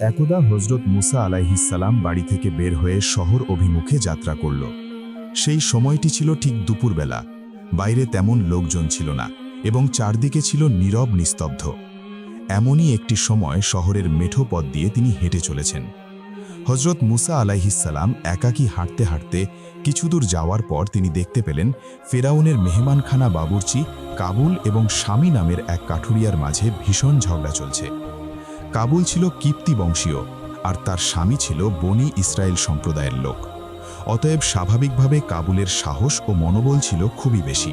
একদা হজরত মুসা আলাইহিসাল্লাম বাড়ি থেকে বের হয়ে শহর অভিমুখে যাত্রা করল। সেই সময়টি ছিল ঠিক দুপুরবেলা। বাইরে তেমন লোকজন ছিল না এবং চারদিকে ছিল নীরব নিস্তব্ধ। এমনই একটি সময় শহরের মেঠো পথ দিয়ে তিনি হেঁটে চলেছেন। হজরত মুসা আলাইহিসাল্লাম একাকী হাঁটতে হাঁটতে কিছু দূর যাওয়ার পর তিনি দেখতে পেলেন ফেরাউনের মেহমানখানা বাবুর্চি কাবুল এবং স্বামী নামের এক কাঠুরিয়ার মাঝে ভীষণ ঝগড়া চলছে। কাবুল ছিল কিপ্তি বংশীয় আর তার স্বামী ছিল বনি ইসরায়েল সম্প্রদায়ের লোক। অতএব স্বাভাবিকভাবে কাবুলের সাহস ও মনোবল ছিল খুবই বেশি।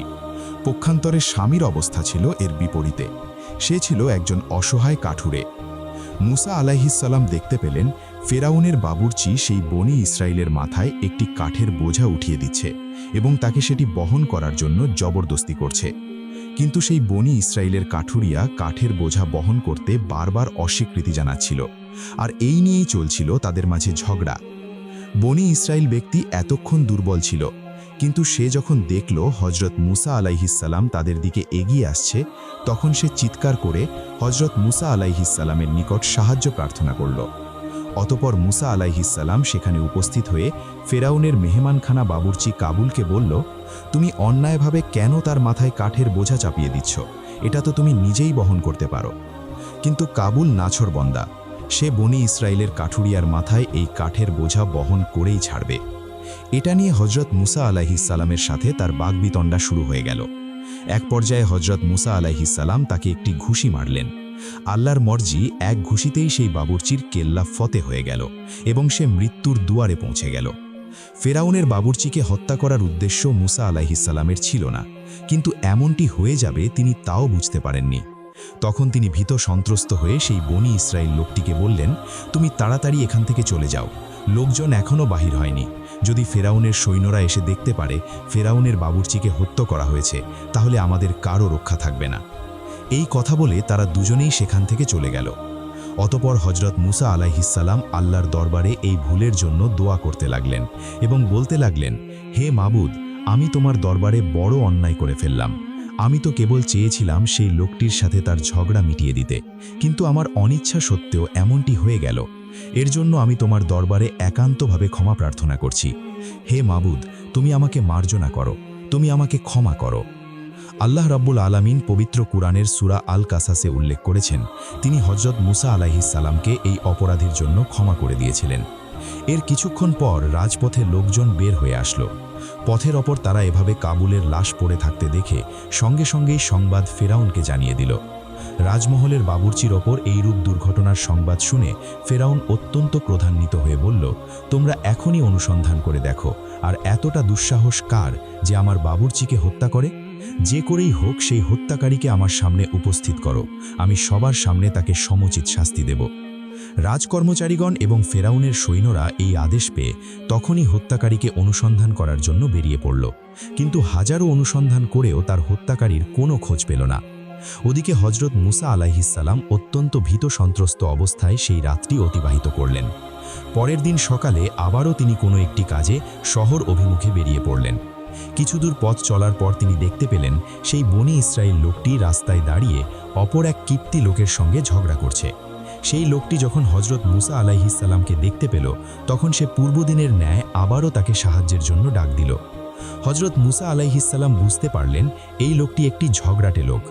পক্ষান্তরে স্বামীর অবস্থা ছিল এর বিপরীতে। সে ছিল একজন অসহায় কাঠুরে। মুসা আলাইহিসাল্লাম দেখতে পেলেন ফেরাউনের বাবুর্চি সেই বনি ইসরায়েলের মাথায় একটি কাঠের বোঝা উঠিয়ে দিচ্ছে এবং তাকে সেটি বহন করার জন্য জবরদস্তি করছে। কিন্তু সেই বনি ইসরায়েলের কাঠুরিয়া কাঠের বোঝা বহন করতে বারবার অস্বীকৃতি জানাচ্ছিল, আর এই নিয়েই চলছিল তাদের মাঝে ঝগড়া। বনি ইসরায়েল ব্যক্তি এতক্ষণ দুর্বল ছিল, কিন্তু সে যখন দেখল হজরত মুসা আলাইহিসাল্লাম তাদের দিকে এগিয়ে আসছে, তখন সে চিৎকার করে হজরত মুসা আলাইহিসাল্লামের নিকট সাহায্য প্রার্থনা করল। অতপর মুসা আলাইহিসাল্লাম সেখানে উপস্থিত হয়ে ফেরাউনের মেহমানখানা বাবুর্চি কাবুলকে বলল তুমি অন্যায়ভাবে কেন তার মাথায় কাঠের বোঝা চাপিয়ে দিচ্ছ? এটা তো তুমি নিজেই বহন করতে পারো। কিন্তু কাবুল নাছরবন্দা, সে বনি ইসরায়েলের কাঠুরিয়ার মাথায় এই কাঠের বোঝা বহন করেই ছাড়বে। এটা নিয়ে হজরত মুসা আলাইহিসাল্লামের সাথে তার বাগবিতণ্ডা শুরু হয়ে গেল। এক পর্যায়ে হজরত মুসা আলাইহিসাল্লাম তাকে একটি ঘুষি মারলেন। আল্লাহর মর্জি এক ঘুষিতেই সেই বাবুর্চির কেল্লা ফতে হয়ে গেল এবং সে মৃত্যুর দুয়ারে পৌঁছে গেল। ফেরাউনের বাবুর্চিকে হত্যা করার উদ্দেশ্য মুসা আলাইহিসাল্লামের ছিল না। কিন্তু এমনটি হয়ে যাবে তিনি তাও বুঝতে পারেননি। তখন তিনি ভীত সন্ত্রস্ত হয়ে সেই বনি ইসরায়েল লোকটিকে বললেন, তুমি তাড়াতাড়ি এখান থেকে চলে যাও। লোকজন এখনও বাহির হয়নি। যদি ফেরাউনের সৈন্যরা এসে দেখতে পারে ফেরাউনের বাবুর্চিকে হত্যা করা হয়েছে, তাহলে আমাদের কারও রক্ষা থাকবে না। এই কথা বলে তারা দুজনেই সেখান থেকে চলে গেল। অতপর হজরত মুসা আলাইহিসাল্লাম আল্লাহর দরবারে এই ভুলের জন্য দোয়া করতে লাগলেন এবং বলতে লাগলেন, হে মাবুদ, আমি তোমার দরবারে বড় অন্যায় করে ফেললাম। আমি তো কেবল চেয়েছিলাম সেই লোকটির সাথে তার ঝগড়া মিটিয়ে দিতে, কিন্তু আমার অনিচ্ছা সত্ত্বেও এমনটি হয়ে গেল। এর জন্য আমি তোমার দরবারে একান্তভাবে ক্ষমা প্রার্থনা করছি। হে মাবুদ, তুমি আমাকে মার্জনা করো। তুমি আমাকে ক্ষমা করো। আল্লাহ রাব্বুল আলামিন পবিত্র কুরআনের সুরা আল কাসাসে উল্লেখ করেছেন, তিনি হজরত মুসা আলাইহিসাল্লামকে এই অপরাধের জন্য ক্ষমা করে দিয়েছিলেন। এর কিছুক্ষণ পর রাজপথে লোকজন বের হয়ে আসলো। পথের ওপর তারা এভাবে কাবুলের লাশ পড়ে থাকতে দেখে সঙ্গে সঙ্গেই সংবাদ ফেরাউনকে জানিয়ে দিল। রাজমহলের বাবুর্চির ওপর এইরূপ দুর্ঘটনার সংবাদ শুনে ফেরাউন অত্যন্ত ক্রধান্বিত হয়ে বলল, তোমরা এখনই অনুসন্ধান করে দেখো, আর এতটা দুঃসাহস কার যে আমার বাবুর্চিকে হত্যা করে? যে করেই হোক সেই হত্যাকারীকে আমার সামনে উপস্থিত করো। আমি সবার সামনে তাকে সমুচিত শাস্তি দেব। রাজকর্মচারীগণ এবং ফেরাউনের সৈন্যরা এই আদেশ পেয়ে তখনই হত্যাকারীকে অনুসন্ধান করার জন্য বেরিয়ে পড়ল। কিন্তু হাজারো অনুসন্ধান করেও তার হত্যাকারীর কোনো খোঁজ পেল না। ওদিকে হজরত মুসা আলাইহিসাল্লাম অত্যন্ত ভীত সন্ত্রস্ত অবস্থায় সেই রাত্রি অতিবাহিত করলেন। পরের দিন সকালে আবারও তিনি কোনো একটি কাজে শহর অভিমুখে বেরিয়ে পড়লেন। কিছুদূর পথ চলার পর তিনি দেখতে পেলেন সেই বনি ইসরায়েল লোকটি রাস্তায় দাঁড়িয়ে অপর এক কীর্তি লোকের সঙ্গে ঝগড়া করছে। সেই লোকটি যখন হজরত মুসা আলাইহিসাল্লামকে দেখতে পেল, তখন সে পূর্বদিনের ন্যায় আবারও তাকে সাহায্যের জন্য ডাক দিল। হজরত মুসা আলাইহিসাল্লাম বুঝতে পারলেন এই লোকটি একটি ঝগড়াটে লোক।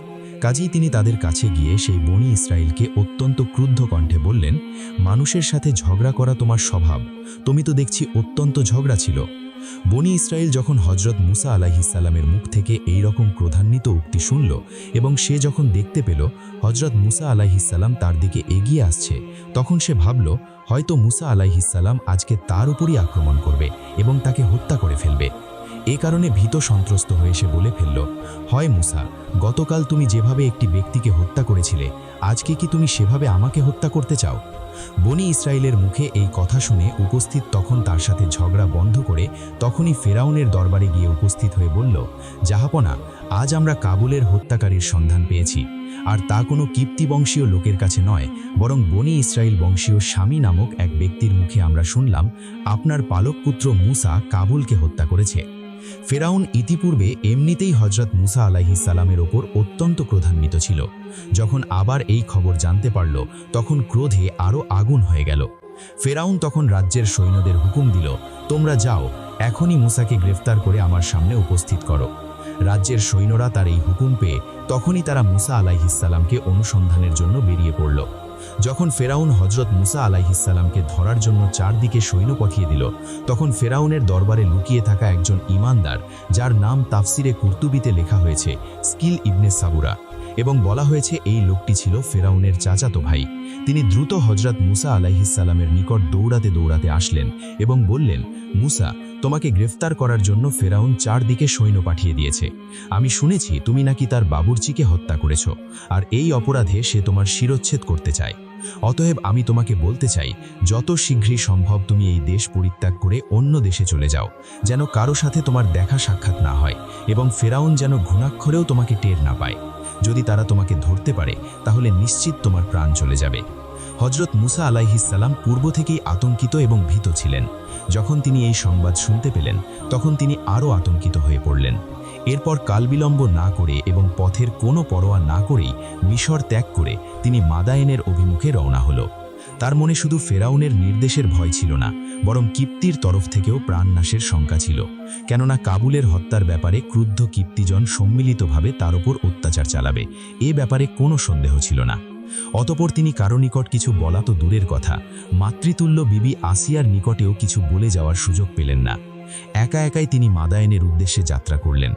কাজেই তিনি তাদের কাছে গিয়ে সেই বনি ইসরায়েলকে অত্যন্ত ক্রুদ্ধ কণ্ঠে বললেন, মানুষের সাথে ঝগড়া করা তোমার স্বভাব। তুমি তো দেখছি অত্যন্ত ঝগড়া ছিল। বনি ইসরায়েল যখন হজরত মুসা আলাহিসাল্লামের মুখ থেকে এই রকম ক্রধান্বিত উক্তি শুনল এবং সে যখন দেখতে পেল হজরত মুসা আলাহিসাল্লাম তার দিকে এগিয়ে আসছে, তখন সে ভাবল, হয়তো মুসা আলাইহিসাল্লাম আজকে তার উপরই আক্রমণ করবে এবং তাকে হত্যা করে ফেলবে। এ কারণে ভীত সন্ত্রস্ত হয়ে সে বলে ফেলল, হয় মুসা, গতকাল তুমি যেভাবে একটি ব্যক্তিকে হত্যা করেছিলে, আজকে কি তুমি সেভাবে আমাকে হত্যা করতে চাও? বনি ইসরায়েলের মুখে এই কথা শুনে উপস্থিত তখন তার সাথে ঝগড়া বন্ধ করে তখনই ফেরাউনের দরবারে গিয়ে উপস্থিত হয়ে বলল, জাহাপনা, আজ আমরা কাবুলের হত্যাকারীর সন্ধান পেয়েছি। আর তা কোনো কিপ্তি বংশীয় লোকের কাছে নয়, বরং বনি ইসরায়েল বংশীয় স্বামী নামক এক ব্যক্তির মুখে আমরা শুনলাম, আপনার পালক পুত্র মুসা কাবুলকে হত্যা করেছে। ফেরাউন ইতিপূর্বে এমনিতেই হজরত মুসা আলাইহিসালামের ওপর অত্যন্ত ক্রোধান্বিত ছিল। যখন আবার এই খবর জানতে পারল, তখন ক্রোধে আরও আগুন হয়ে গেল। ফেরাউন তখন রাজ্যের সৈন্যদের হুকুম দিল, তোমরা যাও, এখনই মুসাকে গ্রেফতার করে আমার সামনে উপস্থিত করো। রাজ্যের সৈন্যরা তার এই হুকুম পেয়ে তখনই তারা মুসা আলাইহিসাল্লামকে অনুসন্ধানের জন্য বেরিয়ে পড়ল। যখন ফেরাউন হজরত মুসা আলাইহিসাল্লামকে ধরার জন্য চারদিকে সৈন্য পাঠিয়ে দিল, তখন ফেরাউনের দরবারে লুকিয়ে থাকা একজন ইমানদার, যার নাম তাফসিরে কুর্তুবিতে লেখা হয়েছে, স্কিল ইবনে সাবুরা। এবং বলা হয়েছে, এই লোকটি ছিল ফেরাউনের চাচাতো ভাই। তিনি দ্রুত হজরত মুসা আলাইহিসাল্লামের নিকট দৌড়াতে দৌড়াতে আসলেন এবং বললেন, মুসা তোমাকে গ্রেফতার করার জন্য ফেরাউন চারদিকে সৈন্য পাঠিয়ে দিয়েছে। আমি শুনেছি তুমি নাকি তার বাবুর্চিকে হত্যা করেছ, আর এই অপরাধে সে তোমার শিরচ্ছেদ করতে চায়। অতএব আমি তোমাকে বলতে চাই, যত শীঘ্রই সম্ভব তুমি এই দেশ পরিত্যাগ করে অন্য দেশে চলে যাও, যেন কারও সাথে তোমার দেখা সাক্ষাৎ না হয়, এবং ফেরাউন যেন ঘুণাক্ষরেও তোমাকে টের না পায়। যদি তারা তোমাকে ধরতে পারে, তাহলে নিশ্চিত তোমার প্রাণ চলে যাবে। হজরত মুসা আলাইহিসাল্লাম পূর্ব থেকেই আতঙ্কিত এবং ভীত ছিলেন। যখন তিনি এই সংবাদ শুনতে পেলেন, তখন তিনি আরও আতঙ্কিত হয়ে পড়লেন। এরপর কালবিলম্ব না করে এবং পথের কোনো পরোয়া না করেই মিশর ত্যাগ করে তিনি মাদায়েনের অভিমুখে রওনা হল। তার মনে শুধু ফেরাউনের নির্দেশের ভয় ছিল না, বরং কিপ্তির তরফ থেকেও প্রাণনাশের শঙ্কা ছিল। কেননা কাবুলের হত্যার ব্যাপারে ক্রুদ্ধ কিপ্তিজন সম্মিলিতভাবে তার ওপর অত্যাচার চালাবে, এ ব্যাপারে কোনো সন্দেহ ছিল না। অতপর তিনি কারও নিকট কিছু বলা তো দূরের কথা। মাতৃতুল্য বিবি আসিয়ার নিকটেও কিছু বলে যাওয়ার সুযোগ পেলেন না। একা একাই তিনি মাদায়েনের উদ্দেশ্যে যাত্রা করলেন।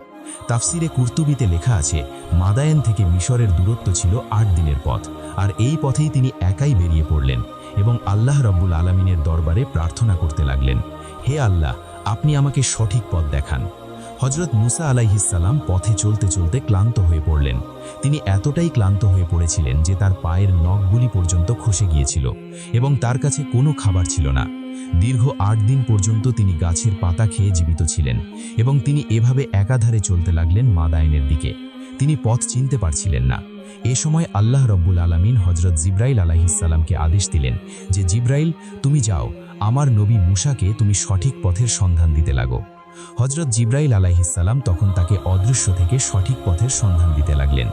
তাফসিরে কুর্তুবিতে লেখা আছে, মাদায়েন থেকে মিশরের দূরত্ব ছিল আট দিনের পথ, আর এই পথেই তিনি একাই বেরিয়ে পড়লেন এবং আল্লাহ রব্বুল আলমিনের দরবারে প্রার্থনা করতে লাগলেন, হে আল্লাহ, আপনি আমাকে সঠিক পথ দেখান। হজরত মুসা আলাইহিসাল্লাম পথে চলতে চলতে ক্লান্ত হয়ে পড়লেন। তিনি এতটাই ক্লান্ত হয়ে পড়েছিলেন যে তার পায়ের নখগুলি পর্যন্ত খসে গিয়েছিল এবং তার কাছে কোনো খাবার ছিল না। দীর্ঘ আট দিন পর্যন্ত তিনি গাছের পাতা খেয়ে জীবিত ছিলেন এবং তিনি এভাবে একাধারে চলতে লাগলেন মাদায়নের দিকে। তিনি পথ চিনতে পারছিলেন না। এ সময় আল্লাহ রব্বুল আলমিন হজরত জিব্রাইল আলাহিসাল্লামকে আদেশ দিলেন যে, জিব্রাইল, তুমি যাও। আমার নবী মুসাকে তুমি সঠিক পথের সন্ধান দিতে লাগো। হজরত জিব্রাইল আলাইহিসাল্লাম তখন তাকে অদৃশ্য থেকে সঠিক পথের সন্ধান দিতে লাগলেন।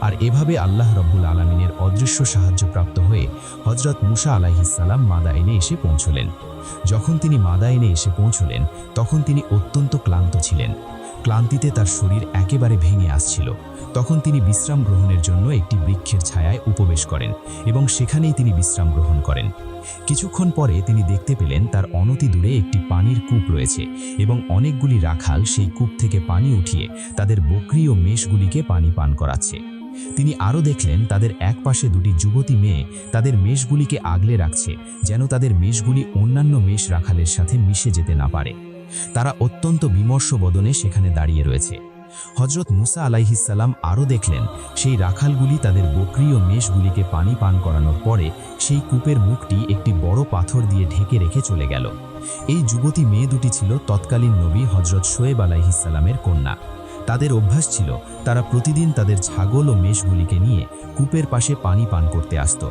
আর এভাবে আল্লাহ রব্বুল আলমিনের অদৃশ্য সাহায্যপ্রাপ্ত হয়ে হজরত মুসা আলাইহিসাল্লাম মাদাইনে এসে পৌঁছলেন। যখন তিনি মাদাইনে এসে পৌঁছলেন, তখন তিনি অত্যন্ত ক্লান্ত ছিলেন। ক্লান্তিতে তার শরীর একেবারে ভেঙে আসছিল। তখন তিনি বিশ্রাম গ্রহণের জন্য একটি বৃক্ষের ছায়ায় উপবেশ করেন এবং সেখানেই তিনি বিশ্রাম গ্রহণ করেন। কিছুক্ষণ পরে তিনি দেখতে পেলেন তার অনতি দূরে একটি পানির কূপ রয়েছে এবং অনেকগুলি রাখাল সেই কূপ থেকে পানি উঠিয়ে তাদের বকরি ও মেষগুলিকে পানি পান করাচ্ছে। তিনি আরও দেখলেন তাদের এক পাশে দুটি যুবতী মেয়ে তাদের মেষগুলিকে আগলে রাখছে যেন তাদের মেষগুলি অন্যান্য মেষ রাখালের সাথে মিশে যেতে না পারে। তারা অত্যন্ত বিমর্ষ বদনে সেখানে দাঁড়িয়ে রয়েছে। হজরত মুসা আলাইহিসাল্লাম আরও দেখলেন, সেই রাখালগুলি তাদের বকরি ও মেষগুলিকে পানি পান করানোর পরে সেই কূপের মুখটি একটি বড় পাথর দিয়ে ঢেকে রেখে চলে গেল। এই যুবতী মেয়ে দুটি ছিল তৎকালীন নবী হজরত শোয়েব আলাইহিসাল্লামের কন্যা। তাদের অভ্যাস ছিল, তারা প্রতিদিন তাদের ছাগল ও মেষগুলিকে নিয়ে কূপের পাশে পানি পান করতে আসত।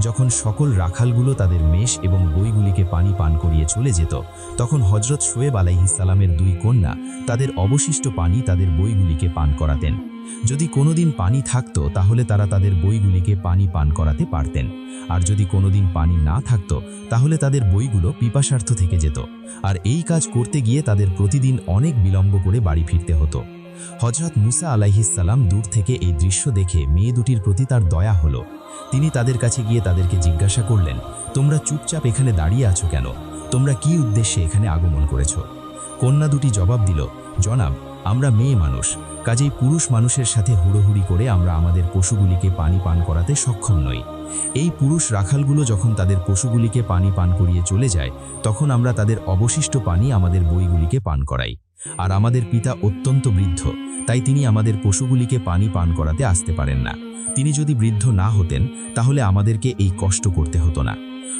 যখন সকল রাখালগুলো তাদের মেষ এবং বইগুলিকে পানি পান করিয়ে চলে যেত, তখন হজরত শোয়েব আলাইহিসালামের দুই কন্যা তাদের অবশিষ্ট পানি তাদের বইগুলিকে পান করাতেন। যদি কোনোদিন পানি থাকত, তাহলে তারা তাদের বইগুলিকে পানি পান করাতে পারতেন। আর যদি কোনোদিন পানি না থাকত, তাহলে তাদের বইগুলো পিপাসার্থ থেকে যেত। আর এই কাজ করতে গিয়ে তাদের প্রতিদিন অনেক বিলম্ব করে বাড়ি ফিরতে হতো। হজরত মুসা আলাইহিসাল্লাম দূর থেকে এই দৃশ্য দেখে মেয়ে দুটির প্রতি তার দয়া হলো। তিনি তাদের কাছে গিয়ে তাদেরকে জিজ্ঞাসা করলেন, তোমরা চুপচাপ এখানে দাঁড়িয়ে আছো কেন? তোমরা কি উদ্দেশ্যে এখানে আগমন করেছ? কন্যা দুটি জবাব দিল, জনাব, আমরা মেয়ে মানুষ। কাজেই পুরুষ মানুষের সাথে হুড়োহুড়ি করে আমরা আমাদের পশুগুলিকে পানি পান করাতে সক্ষম নই। এই পুরুষ রাখালগুলো যখন তাদের পশুগুলিকে পানি পান করিয়ে চলে যায়, তখন আমরা তাদের অবশিষ্ট পানি আমাদের বইগুলিকে পান করাই। আর আমাদের পিতা অত্যন্ত বৃদ্ধ, তাই তিনি আমাদের পশুগুলিকে পানি পান করাতে আসতে পারেন না। তিনি যদি বৃদ্ধ না হতেন, তাহলে আমাদেরকে এই কষ্ট করতে হতো না।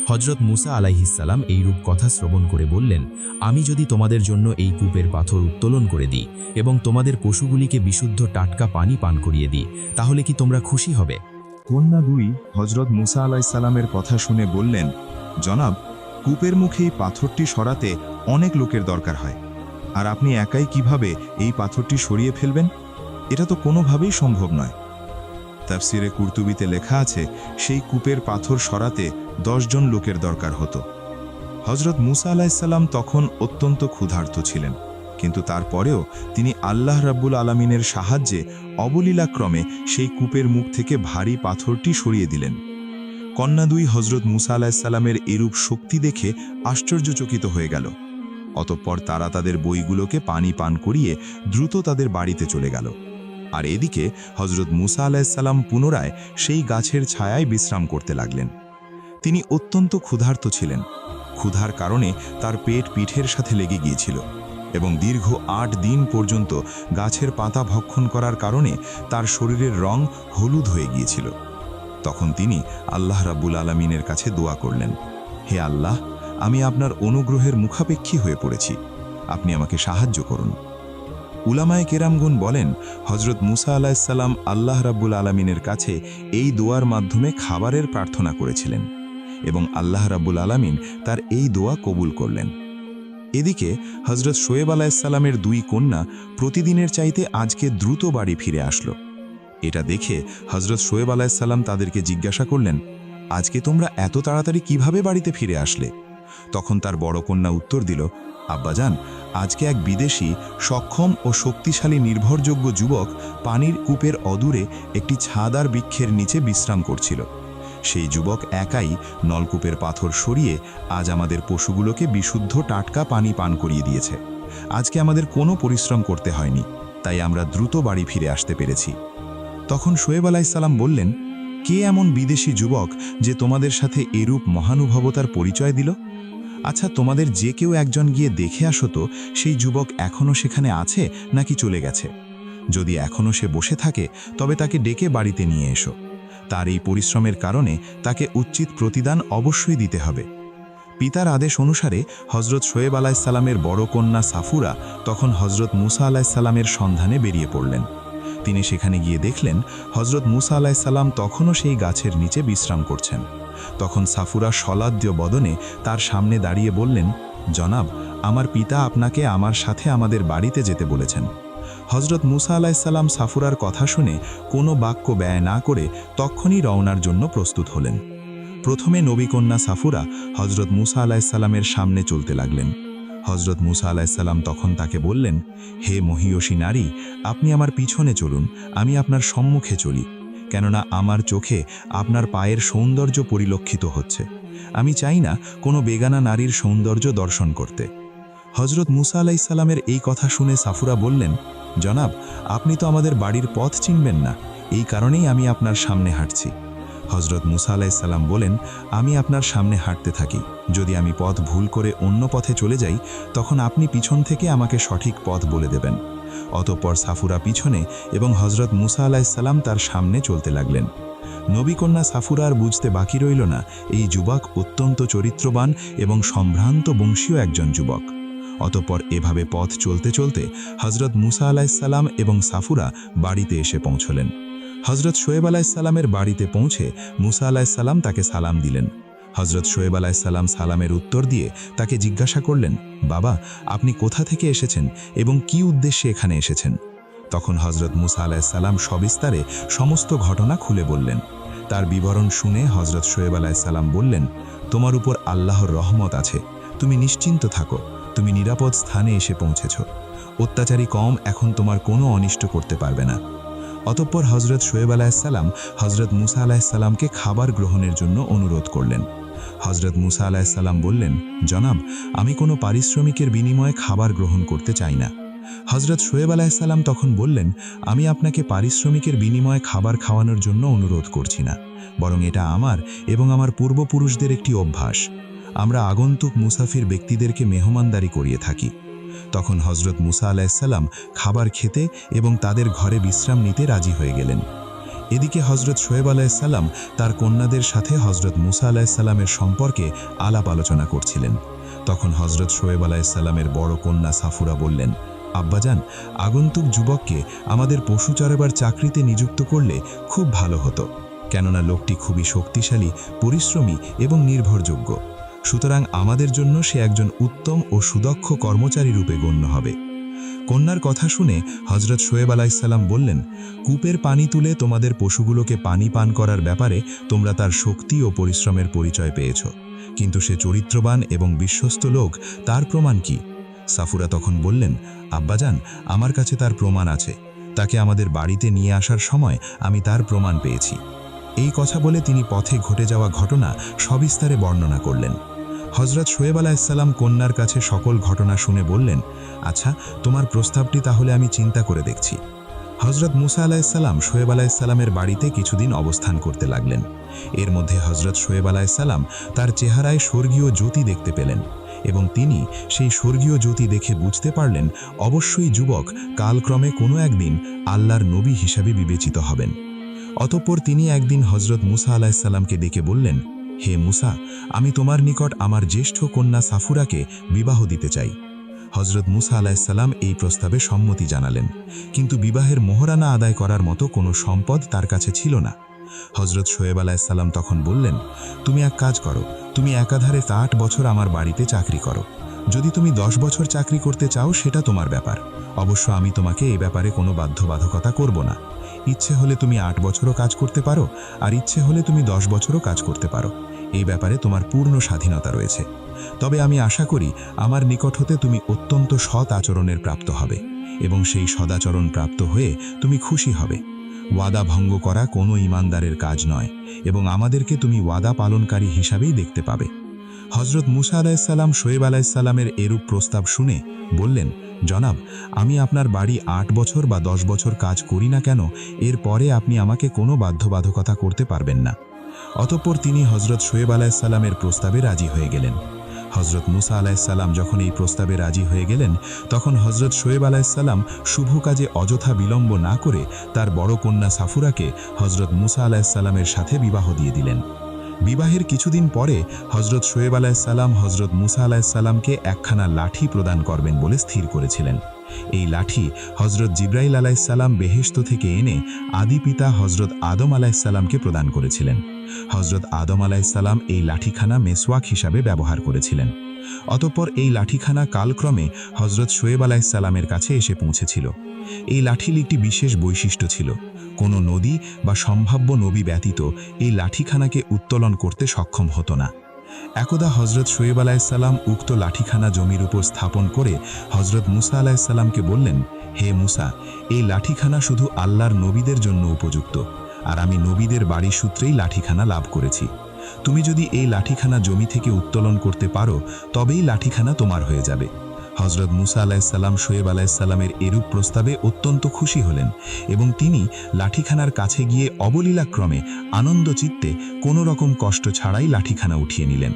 হজরত মুসা আলাইহিসাল্লাম এই রূপ কথা শ্রবণ করে বললেন, আমি যদি তোমাদের জন্য এই কূপের পাথর উত্তোলন করে দিই এবং তোমাদের পশুগুলিকে বিশুদ্ধ টাটকা পানি পান করিয়ে দিই, তাহলে কি তোমরা খুশি হবে? কন্যা দুই হজরত মুসা আলাইসাল্লামের কথা শুনে বললেন, জনাব, কূপের মুখে এই পাথরটি সরাতে অনেক লোকের দরকার হয়। আর আপনি একাই কীভাবে এই পাথরটি সরিয়ে ফেলবেন? এটা তো কোনোভাবেই সম্ভব নয়। তাফসিরে কুর্তুবিতে লেখা আছে, সেই কূপের পাথর সরাতে জন লোকের দরকার হতো। হজরত মুসা আলাহিসাল্লাম তখন অত্যন্ত ক্ষুধার্ত ছিলেন, কিন্তু তারপরেও তিনি আল্লাহ রাব্বুল আলমিনের সাহায্যে অবলীলাক্রমে সেই কূপের মুখ থেকে ভারী পাথরটি সরিয়ে দিলেন। কন্যা দুই হজরত মুসা আলাহিসাল্লামের এরূপ শক্তি দেখে আশ্চর্যচকিত হয়ে গেল। অতঃপর তারা তাদের বইগুলোকে পানি পান করিয়ে দ্রুত তাদের বাড়িতে চলে গেল। আর এদিকে হজরত মুসা আলাহিসাল্লাম পুনরায় সেই গাছের ছায়ায় বিশ্রাম করতে লাগলেন। তিনি অত্যন্ত ক্ষুধার্ত ছিলেন। ক্ষুধার কারণে তার পেট পিঠের সাথে লেগে গিয়েছিল এবং দীর্ঘ আট দিন পর্যন্ত গাছের পাতা ভক্ষণ করার কারণে তার শরীরের রং হলুদ হয়ে গিয়েছিল। তখন তিনি আল্লাহ রাব্বুল আলমিনের কাছে দোয়া করলেন, হে আল্লাহ আমি আপনার অনুগ্রহের মুখাপেক্ষী হয়ে পড়েছি। আপনি আমাকে সাহায্য করুন। উলামায়ে কেরামগুন বলেন হজরত মুসা আলাহিসাল্লাম আল্লাহ রাব্বুল আলমিনের কাছে এই দোয়ার মাধ্যমে খাবারের প্রার্থনা করেছিলেন এবং আল্লাহ রাব্বুল আলামিন তার এই দোয়া কবুল করলেন। এদিকে হজরত শোয়েব আলাহিসাল্লামের দুই কন্যা প্রতিদিনের চাইতে আজকে দ্রুত বাড়ি ফিরে আসলো। এটা দেখে হজরত শোয়েব আলাহিসাল্লাম তাদেরকে জিজ্ঞাসা করলেন, আজকে তোমরা এত তাড়াতাড়ি কীভাবে বাড়িতে ফিরে আসলে? তখন তার বড় কন্যা উত্তর দিল, আব্বাজান, আজকে এক বিদেশি, সক্ষম ও শক্তিশালী, নির্ভরযোগ্য যুবক পানির কূপের অদূরে একটি ছাদার বৃক্ষের নিচে বিশ্রাম করছিল। সেই যুবক একাই নলকূপের পাথর সরিয়ে আজ আমাদের পশুগুলোকে বিশুদ্ধ টাটকা পানি পান করিয়ে দিয়েছে। আজকে আমাদের কোনো পরিশ্রম করতে হয়নি, তাই আমরা দ্রুত বাড়ি ফিরে আসতে পেরেছি। তখন শোয়েব আলাইসাল্লাম বললেন কে এমন বিদেশি যুবক যে তোমাদের সাথে এরূপ মহানুভবতার পরিচয় দিল? আচ্ছা তোমাদের যে কেউ একজন গিয়ে দেখে আসো তো, সেই যুবক এখনও সেখানে আছে নাকি চলে গেছে? যদি এখনও সে বসে থাকে, তবে তাকে ডেকে বাড়িতে নিয়ে এসো। তার এই পরিশ্রমের কারণে তাকে উচিত প্রতিদান অবশ্যই দিতে হবে। পিতার আদেশ অনুসারে হজরত শোয়েব আলাইসাল্লামের বড় কন্যা সাফুরা তখন হজরত মুসা আলাইসাল্লামের সন্ধানে বেরিয়ে পড়লেন। তিনি সেখানে গিয়ে দেখলেন হজরত মুসা আলাইসাল্লাম তখনও সেই গাছের নিচে বিশ্রাম করছেন। তখন সাফুরা সলাদ্য বদনে তার সামনে দাঁড়িয়ে বললেন, জনাব, আমার পিতা আপনাকে আমার সাথে আমাদের বাড়িতে যেতে বলেছেন। হজরত মুসা আলাইসাল্লাম সাফুরার কথা শুনে কোনো বাক্য ব্যয় না করে তক্ষণই রওনার জন্য প্রস্তুত হলেন। প্রথমে নবীকন্যা সাফুরা হজরত মুসা আলাইসাল্লামের সামনে চলতে লাগলেন। হজরত মুসা আলাইসাল্লাম তখন তাকে বললেন, হে মহিয়সী নারী, আপনি আমার পিছনে চলুন, আমি আপনার সম্মুখে চলি। কেননা আমার চোখে আপনার পায়ের সৌন্দর্য পরিলক্ষিত হচ্ছে। আমি চাই না কোনো বেগানা নারীর সৌন্দর্য দর্শন করতে। হজরত মুসা আলাইসাল্লামের এই কথা শুনে সাফুরা বললেন, জনাব, আপনি তো আমাদের বাড়ির পথ চিনবেন না। এই কারণেই আমি আপনার সামনে হাঁটছি। হজরত মুসা আলাইসাল্লাম বলেন, আমি আপনার সামনে হাঁটতে থাকি। যদি আমি পথ ভুল করে অন্য পথে চলে যাই, তখন আপনি পিছন থেকে আমাকে সঠিক পথ বলে দেবেন। অতঃপর সাফুরা পিছনে এবং হজরত মুসা আলাইসাল্লাম তার সামনে চলতে লাগলেন। নবীকন্যা সাফুরা আর বুঝতে বাকি রইল না, এই যুবক অত্যন্ত চরিত্রবান এবং সম্ভ্রান্ত বংশীয় একজন যুবক। অতঃপর এভাবে পথ চলতে চলতে হজরত মুসা আলাইসাল্লাম এবং সাফুরা বাড়িতে এসে পৌঁছলেন। হজরত শোয়েব আলাইসাল্লামের বাড়িতে পৌঁছে মুসা আলাইসাল্লাম তাকে সালাম দিলেন। হজরত শোয়েব আলাইসাল্লাম সালামের উত্তর দিয়ে তাকে জিজ্ঞাসা করলেন, বাবা, আপনি কোথা থেকে এসেছেন এবং কি উদ্দেশ্যে এখানে এসেছেন? তখন হজরত মুসা আলাইসাল্লাম সবিস্তারে সমস্ত ঘটনা খুলে বললেন। তার বিবরণ শুনে হজরত শোয়েব আলাইসাল্লাম বললেন, তোমার উপর আল্লাহর রহমত আছে। তুমি নিশ্চিন্ত থাকো। তুমি নিরাপদ স্থানে এসে পৌঁছেছ। অত্যাচারী কম এখন তোমার কোনো অনিষ্ট করতে পারবে না। অতঃপর হজরত শোয়েব আলাহিসাল্লাম হজরত মুসা আলাহিসাল্লামকে খাবার গ্রহণের জন্য অনুরোধ করলেন। হজরত মুসা আলাহিসাল্লাম বললেন, জনাব, আমি কোনো পারিশ্রমিকের বিনিময়ে খাবার গ্রহণ করতে চাই না। হজরত শোয়েব আলাহিসাল্লাম তখন বললেন, আমি আপনাকে পারিশ্রমিকের বিনিময়ে খাবার খাওয়ানোর জন্য অনুরোধ করছি না। বরং এটা আমার এবং আমার পূর্বপুরুষদের একটি অভ্যাস। আমরা আগন্তুক মুসাফির ব্যক্তিদেরকে মেহমানদারি করিয়ে থাকি। তখন হজরত মুসা আলাইসাল্লাম খাবার খেতে এবং তাদের ঘরে বিশ্রাম নিতে রাজি হয়ে গেলেন। এদিকে হজরত শোয়েব আলাহিসাল্লাম তার কন্যাদের সাথে হজরত মুসা আলাইসাল্লামের সম্পর্কে আলাপ আলোচনা করছিলেন। তখন হজরত শোয়েব আলাহিসাল্লামের বড় কন্যা সাফুরা বললেন, আব্বাজান, আগন্তুক যুবককে আমাদের পশু চড়াবার চাকরিতে নিযুক্ত করলে খুব ভালো হতো। কেননা লোকটি খুবই শক্তিশালী, পরিশ্রমী এবং নির্ভরযোগ্য। সুতরাং আমাদের জন্য সে একজন উত্তম ও সুদক্ষ কর্মচারী রূপে গণ্য হবে। কন্যার কথা শুনে হজরত শোয়েব আলাইসাল্লাম বললেন, কূপের পানি তুলে তোমাদের পশুগুলোকে পানি পান করার ব্যাপারে তোমরা তার শক্তি ও পরিশ্রমের পরিচয় পেয়েছ। কিন্তু সে চরিত্রবান এবং বিশ্বস্ত লোক, তার প্রমাণ কি? সাফুরা তখন বললেন, আব্বাজান, আমার কাছে তার প্রমাণ আছে। তাকে আমাদের বাড়িতে নিয়ে আসার সময় আমি তার প্রমাণ পেয়েছি। এই কথা বলে তিনি পথে ঘটে যাওয়া ঘটনা সবিস্তারে বর্ণনা করলেন। হজরত শোয়েব আলাহিসাল্লাম কন্যার কাছে সকল ঘটনা শুনে বললেন আচ্ছা তোমার প্রস্তাবটি তাহলে আমি চিন্তা করে দেখছি। হজরত মুসা আলাহিসাল্লাম শোয়েব আলাহিসাল্লামের বাড়িতে কিছুদিন অবস্থান করতে লাগলেন। এর মধ্যে হজরত শোয়েব আলাহিসাল্লাম তার চেহারায় স্বর্গীয় জ্যোতি দেখতে পেলেন এবং তিনি সেই স্বর্গীয় জ্যোতি দেখে বুঝতে পারলেন, অবশ্যই যুবক কালক্রমে কোনো একদিন আল্লাহর নবী হিসাবে বিবেচিত হবেন। অতঃপর তিনি একদিন হজরত মুসা আলাহিসাল্লামকে ডেকে বললেন হে মুসা, আমি তোমার নিকট আমার জ্যেষ্ঠ কন্যা সাফুরাকে বিবাহ দিতে চাই। হজরত মুসা আলাহিসাল্লাম এই প্রস্তাবে সম্মতি জানালেন, কিন্তু বিবাহের মোহরানা আদায় করার মতো কোনো সম্পদ তার কাছে ছিল না। হজরত শোয়েব আলাহিসাল্লাম তখন বললেন, তুমি এক কাজ করো, তুমি একাধারে আট বছর আমার বাড়িতে চাকরি করো। যদি তুমি দশ বছর চাকরি করতে চাও, সেটা তোমার ব্যাপার। অবশ্য আমি তোমাকে এই ব্যাপারে কোনো বাধ্যবাধকতা করব না। ইচ্ছে হলে তুমি আট বছরও কাজ করতে পারো, আর ইচ্ছে হলে তুমি দশ বছরও কাজ করতে পারো। এই ব্যাপারে তোমার পূর্ণ স্বাধীনতা রয়েছে। তবে আমি আশা করি, আমার নিকট হতে তুমি অত্যন্ত সৎ আচরণের প্রাপ্ত হবে, এবং সেই সদাচরণ প্রাপ্ত হয়ে তুমি খুশি হবে। ওয়াদা ভঙ্গ করা কোনো ইমানদারের কাজ নয়, এবং আমাদেরকে তুমি ওয়াদা পালনকারী হিসাবেই দেখতে পাবে। হজরত মুসা আলাহিসাল্লাম শোয়েব আলাহিসাল্লামের এরূপ প্রস্তাব শুনে বললেন, জনাব, আমি আপনার বাড়ি আট বছর বা দশ বছর কাজ করি না কেন, এর পরে আপনি আমাকে কোনো বাধ্যবাধকতা করতে পারবেন না। অতঃপর তিনি হজরত শোয়েব আলাহিসাল্লামের প্রস্তাবে রাজি হয়ে গেলেন। হজরত মুসা আলাহিসাল্লাম যখন এই প্রস্তাবে রাজি হয়ে গেলেন, তখন হজরত শোয়েব আলাহিসাল্লাম শুভ কাজে অযথা বিলম্ব না করে তার বড় কন্যা সাফুরাকে হজরত মুসা আলাহিসাল্লামের সাথে বিবাহ দিয়ে দিলেন। বিবাহের কিছুদিন পরে হজরত শোয়েব আলাহিসাল্লাম হজরত মুসা আলাহিসাল্লামকে একখানা লাঠি প্রদান করবেন বলে স্থির করেছিলেন। এই লাঠি হজরত জিব্রাইল আলাইসাল্লাম বেহেস্ত থেকে এনে আদি পিতা হজরত আদম আলাইসাল্লামকে প্রদান করেছিলেন। হজরত আদম আলাইসাল্লাম এই লাঠিখানা মেসওয়াক হিসাবে ব্যবহার করেছিলেন। অতঃপর এই লাঠিখানা কালক্রমে হজরত শোয়েব আলাইসাল্লামের কাছে এসে পৌঁছেছিল। এই লাঠির একটি বিশেষ বৈশিষ্ট্য ছিল। কোনো নদী বা সম্ভাব্য নবী ব্যতীত এই লাঠিখানাকে উত্তোলন করতে সক্ষম হতো না। একদা হজরত শোয়েব আলাইসাল্লাম উক্ত লাঠিখানা জমির উপর স্থাপন করে হজরত মুসা আলাইসাল্লামকে বললেন, হে মুসা, এই লাঠিখানা শুধু আল্লাহর নবীদের জন্য উপযুক্ত। আর আমি নবীদের বাড়ি সূত্রেই লাঠিখানা লাভ করেছি। তুমি যদি এই লাঠিখানা জমি থেকে উত্তোলন করতে পারো, তবেই লাঠিখানা তোমার হয়ে যাবে। হজরত মুসা আলাহিসাল্লাম শোয়েব আলাহিসাল্লামের এরূপ প্রস্তাবে অত্যন্ত খুশি হলেন এবং তিনি লাঠিখানার কাছে গিয়ে অবলীলাক্রমে আনন্দচিত্তে কোনো রকম কষ্ট ছাড়াই লাঠিখানা উঠিয়ে নিলেন।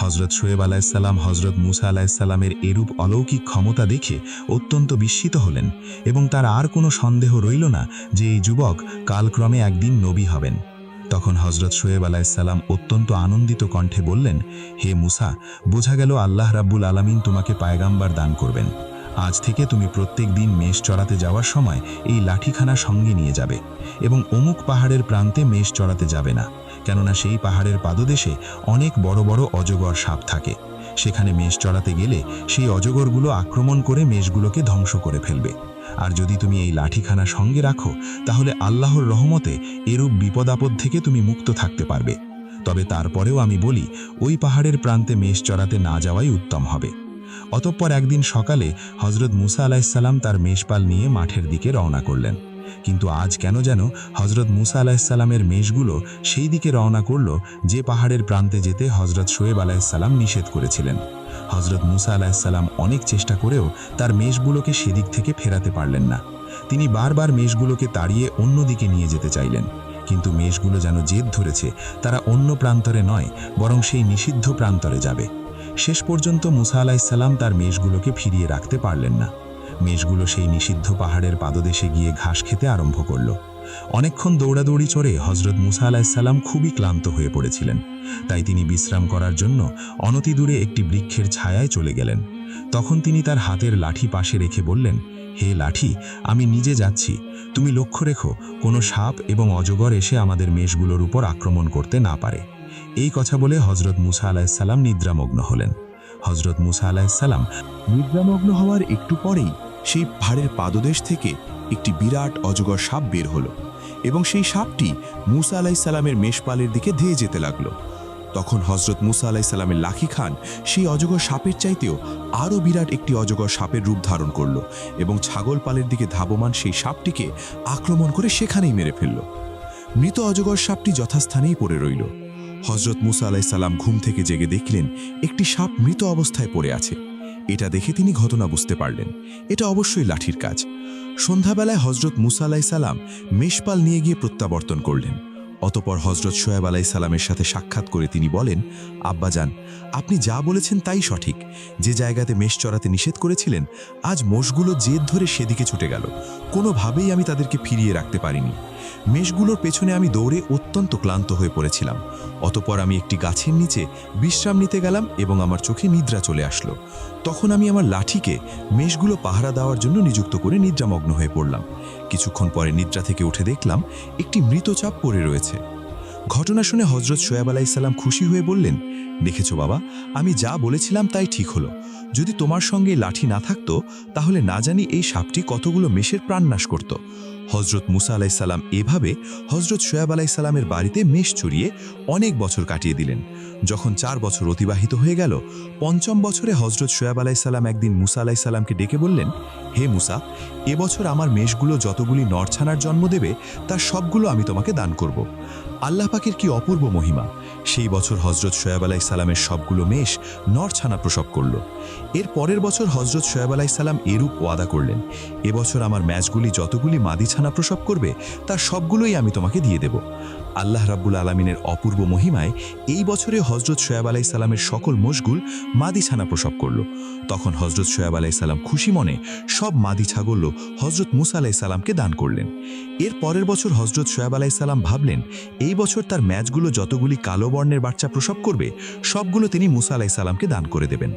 হজরত শোয়েব আলাহিসাল্লাম হজরত মুসা আলাহিসাল্লামের এরূপ অলৌকিক ক্ষমতা দেখে অত্যন্ত বিস্মিত হলেন এবং তার আর কোনো সন্দেহ রইল না যে এই যুবক কালক্রমে একদিন নবী হবেন। তখন হজরত শোয়েব আলাইসাল্লাম অত্যন্ত আনন্দিত কণ্ঠে বললেন, হে মুসা, বোঝা গেল আল্লাহ রাব্বুল আলামিন তোমাকে পায়গাম্বার দান করবেন। আজ থেকে তুমি প্রত্যেক দিন মেষ চড়াতে যাওয়ার সময় এই লাঠিখানা সঙ্গে নিয়ে যাবে এবং অমুক পাহাড়ের প্রান্তে মেষ চড়াতে যাবে না, কেননা সেই পাহাড়ের পাদদেশে অনেক বড় বড় অজগর সাপ থাকে। সেখানে মেষ চড়াতে গেলে সেই অজগরগুলো আক্রমণ করে মেষগুলোকে ধ্বংস করে ফেলবে। আর যদি তুমি এই লাঠিখানা সঙ্গে রাখো, তাহলে আল্লাহর রহমতে এরূপ বিপদ আপদ থেকে তুমি মুক্ত থাকতে পারবে। তবে তারপরেও আমি বলি, ওই পাহাড়ের প্রান্তে মেষ চড়াতে না যাওয়াই উত্তম হবে। অতঃপর একদিন সকালে হজরত মুসা আলাহিসাল্লাম তার মেষপাল নিয়ে মাঠের দিকে রওনা করলেন। কিন্তু আজ কেন যেন হজরত মুসা আলাহিসাল্লামের মেষগুলো সেই দিকে রওনা করল যে পাহাড়ের প্রান্তে যেতে হজরত শোয়েব আলাহিসাল্লাম নিষেধ করেছিলেন। হজরত মুসা আলাহিসাল্লাম অনেক চেষ্টা করেও তার মেষগুলোকে সেদিক থেকে ফেরাতে পারলেন না। তিনি বারবার মেষগুলোকে তাড়িয়ে অন্যদিকে নিয়ে যেতে চাইলেন। কিন্তু মেষগুলো যেন জেদ ধরেছে, তারা অন্য প্রান্তরে নয়, বরং সেই নিষিদ্ধ প্রান্তরে যাবে। শেষ পর্যন্ত মুসা আলাহিসাল্লাম তার মেষগুলোকে ফিরিয়ে রাখতে পারলেন না। মেষগুলো সেই নিষিদ্ধ পাহাড়ের পাদদেশে গিয়ে ঘাস খেতে আরম্ভ করল। অনেকক্ষণ দৌড়াদৌড়ি চড়ে হজরত মুসা আলাহিসাল্লাম খুবই ক্লান্ত হয়ে পড়েছিলেন। তাই তিনি বিশ্রাম করার জন্য অনতি দূরে একটি বৃক্ষের ছায়ায় চলে গেলেন। তখন তিনি তার হাতের লাঠি পাশে রেখে বললেন, হে লাঠি, আমি নিজে যাচ্ছি। তুমি লক্ষ্য রেখো, কোনো সাপ এবং অজগর এসে আমাদের মেষগুলোর উপর আক্রমণ করতে না পারে। এই কথা বলে হজরত মুসা আলাহিসাল্লাম নিদ্রামগ্ন হলেন। হজরত মুসা আলাহিসাল্লাম নিদ্রামগ্ন হওয়ার একটু পরেই সেই পাহাড়ের পাদদেশ থেকে একটি বিরাট অজগর সাপ বের হলো। এবং সেই সাপটি মুসা আলাইসাল্লামের মেষপালের দিকে ধেয়ে যেতে লাগল। তখন হজরত মুসা আলাইসাল্লামের লাখি খান সেই অজগর সাপের চাইতেও আরও বিরাট একটি অজগর সাপের রূপ ধারণ করল এবং ছাগল পালের দিকে ধাবমান সেই সাপটিকে আক্রমণ করে সেখানেই মেরে ফেলল। মৃত অজগর সাপটি যথাস্থানেই পড়ে রইল। হজরত মুসা আলাইসাল্লাম ঘুম থেকে জেগে দেখলেন একটি সাপ মৃত অবস্থায় পড়ে আছে। এটা দেখে তিনি ঘটনা বুঝতে পারলেন। এটা অবশ্যই লাঠির কাজ। সন্ধ্যাবেলায় হজরত মুসা আলাইসাল্লাম মেষপাল নিয়ে গিয়ে প্রত্যাবর্তন করলেন। অতপর হজরত সোয়েব আলাই সালামের সাথে সাক্ষাৎ করে তিনি বলেন, আব্বাজান, আপনি যা বলেছেন তাই সঠিক। যে জায়গাতে মেষ চড়াতে নিষেধ করেছিলেন, আজ মোষগুলো জেদ ধরে সেদিকে ছুটে গেল। কোনোভাবেই আমি তাদেরকে ফিরিয়ে রাখতে পারিনি। মেষগুলোর পেছনে আমি দৌড়ে অত্যন্ত ক্লান্ত হয়ে পড়েছিলাম। অতপর আমি একটি গাছের নিচে বিশ্রাম নিতে গেলাম এবং আমার চোখে নিদ্রা চলে আসলো। তখন আমি আমার লাঠিকে মেষগুলো পাহারা দেওয়ার জন্য নিযুক্ত করে নিদ্রামগ্ন হয়ে পড়লাম। কিছুক্ষণ পরে নিদ্রা থেকে উঠে দেখলাম একটি মৃতচাপ পড়ে রয়েছে। ঘটনা শুনে হজরত সোয়াব আলাইসাল্লাম খুশি হয়ে বললেন, দেখেছ বাবা, আমি যা বলেছিলাম তাই ঠিক হলো। যদি তোমার সঙ্গে লাঠি না থাকতো, তাহলে না জানি এই সাপটি কতগুলো মেষের প্রাণনাশ করত। হজরত মুসা আলাইসাল্লাম এভাবে হজরত সোয়াব আলাইসাল্লামের বাড়িতে মেষ চড়িয়ে অনেক বছর কাটিয়ে দিলেন। যখন চার বছর অতিবাহিত হয়ে গেল, পঞ্চম বছরে হজরত সোয়াব আলাইসাল্লাম একদিন মুসা আলাইসাল্লামকে ডেকে বললেন, হে মুসা এবছর আমার মেষগুলো যতগুলি নরছানার জন্ম দেবে, তার সবগুলো আমি তোমাকে দান করব। আল্লাহ পাকের কি অপূর্ব মহিমা। সেই বছর হজরত সোয়াব আলাই সালামের সবগুলো মেষ নরছানা প্রসব করল। এর পরের বছর হজরত সোয়াব আলাই সালাম এরূপ ওয়াদা করলেন এবছর আমার ম্যাচগুলি যতগুলি মাদিছানা প্রসব করবে তার সবগুলোই আমি তোমাকে দিয়ে দেব। আল্লাহ রাব্বুল আলমিনের অপূর্ব মহিমায় এই বছরে হজরত সোয়াব আলাই সালামের সকল মশগুল মাদি ছানা প্রসব করল। তখন হজরত সোয়াব আলাই সালাম খুশি মনে সব মাদি ছাগল হজরত মুসা আলাই সালামকে দান করলেন। এর পরের বছর হজরত সোয়াব আলাই সালাম ভাবলেন, এই বছর তার ম্যাচগুলো যতগুলি কালো বর্ণের বাচ্চা প্রসব করবে, সবগুলো তিনি মুসা আলাই সালামকে দান করে দেবেন।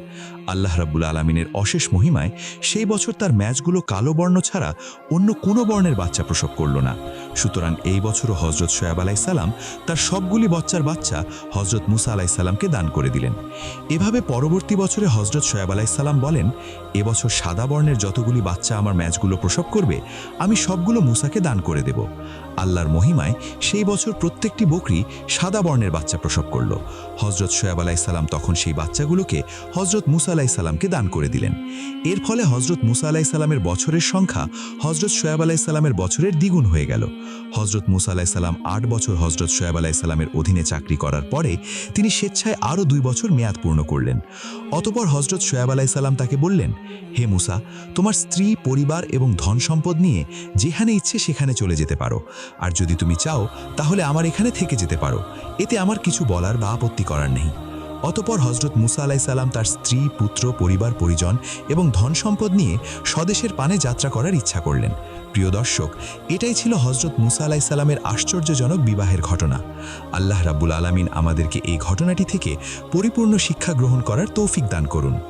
আল্লাহ রাব্বুল আলমিনের অশেষ মহিমায় সেই বছর তার ম্যাচগুলো কালো বর্ণ ছাড়া অন্য কোনো বর্ণের বাচ্চা প্রসব করল না। সুতরাং এই বছরও হজরত সোয়াব আলাইসাল্লাম তার সবগুলি বচ্চার বাচ্চা হজরত মুসা আলাইসাল্লামকে দান করে দিলেন। এভাবে পরবর্তী বছরে হজরত সোয়াব আলাইসাল্লাম বলেন এবছর সাদা বর্ণের যতগুলি বাচ্চা আমার ম্যাচগুলো প্রসব করবে, আমি সবগুলো মুসাকে দান করে দেব। আল্লাহর মহিমায় সেই বছর প্রত্যেকটি বকরি সাদা বর্ণের বাচ্চা প্রসব করল। হজরত সোয়াব আলাই সালাম তখন সেই বাচ্চাগুলোকে হজরত মুসা আলাই সালামকে দান করে দিলেন। এর ফলে হজরত মুসা আলাই সালামের বছরের সংখ্যা হজরত সোয়াব আলাই সালামের বছরের দ্বিগুণ হয়ে গেল। হজরত মুসা আলাই সালাম আট বছর হজরত সোয়াব আলাই সালামের অধীনে চাকরি করার পরে তিনি স্বেচ্ছায় আরও দুই বছর মেয়াদ পূর্ণ করলেন। অতপর হজরত সোয়াব আলাই সালাম তাকে বললেন, হে মুসা, তোমার স্ত্রী, পরিবার এবং ধন সম্পদ নিয়ে যেখানে ইচ্ছে সেখানে চলে যেতে পারো। আর যদি তুমি চাও, তাহলে আমার এখানে থেকে যেতে পারো। এতে আমার কিছু বলার বা আপত্তি করার নেই। অতপর হজরত মুসা আলাই সালাম তার স্ত্রী, পুত্র, পরিবার, পরিজন এবং ধন সম্পদ নিয়ে স্বদেশের পানে যাত্রা করার ইচ্ছা করলেন। প্রিয় দর্শক, এটাই ছিল হজরত মুসা আলাই সালামের আশ্চর্যজনক বিবাহের ঘটনা। আল্লাহ রাব্বুল আলামিন আমাদেরকে এই ঘটনাটি থেকে পরিপূর্ণ শিক্ষা গ্রহণ করার তৌফিক দান করুন।